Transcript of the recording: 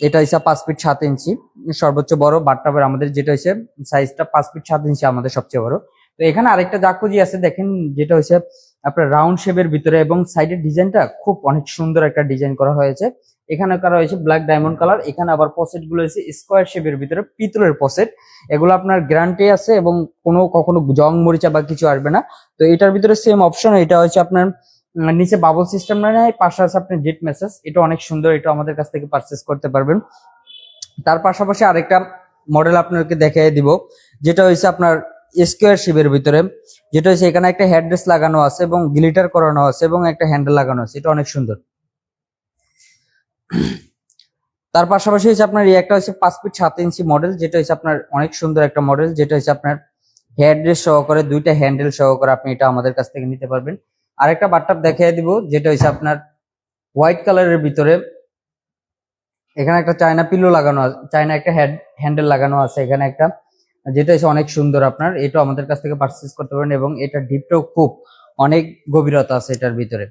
এটা হচ্ছে পাঁচ ফিট সাত ইঞ্চি। সর্বোচ্চ বড় বাটটাবের আমাদের যেটা হচ্ছে সাইজটা পাঁচ ফিট সাত ইঞ্চি আমাদের সবচেয়ে বড়। তো এখানে আরেকটা জাকুজি আছে, দেখেন যেটা হচ্ছে আপনার রাউন্ড শেপের ভিতরে এবং সাইডের ডিজাইনটা খুব অনেক সুন্দর একটা ডিজাইন করা হয়েছে। এখানে করা হয়েছে ব্ল্যাক ডায়মন্ড কালার এখানে আবার পসেটগুলো হয়েছে স্কোয়ার শেপের ভিতরে পিতলের পসেট এগুলো আপনার গ্যারান্টি আছে এবং কোনো কখনো জং মরিচা বা কিছু আসবে না। তো এটার ভিতরে সেম অপশন এটা হচ্ছে আপনার নিচে বাবল সিস্টেম নাই পাশে আছে আপনার জেট মেসেজ এটা অনেক সুন্দর, এটা আমাদের কাছ থেকে পারচেস করতে পারবেন। তার পাশাপাশি আরেকটা মডেল আপনাকে দেখিয়ে দিব, যেটা হচ্ছে আপনার স্কোয়ার শিপের ভিতরে। যেটা হচ্ছে এখানে একটা হেডরেস লাগানো আছে এবং গ্লিটার করানো আছে এবং একটা হ্যান্ডেল লাগানো আছে। এটা অনেক সুন্দর। তার পাশাপাশি হচ্ছে আপনার একটা হচ্ছে পাঁচ ফিট সাত ইঞ্চি মডেল যেটা হচ্ছে আপনার অনেক সুন্দর একটা মডেল যেটা হচ্ছে আপনার হেডরেস সহকারে, দুইটা হ্যান্ডেল সহকারে আপনি এটা আমাদের কাছ থেকে নিতে পারবেন। আরেকটা বাট্টাপ দেখিয়ে দিব, যেটা হচ্ছে আপনার হোয়াইট কালারের ভিতরে। এখানে একটা চায়না পিলো লাগানো আছে চায়না একটা হেড হ্যান্ডেল লাগানো আছে এখানে একটা। যেটা হচ্ছে অনেক সুন্দর আপনার এটা আমাদের কাছ থেকে পারচেস করতে পারেন এবং এটা ডিপটাও খুব, অনেক গভীরতা আছে এটার ভিতরে।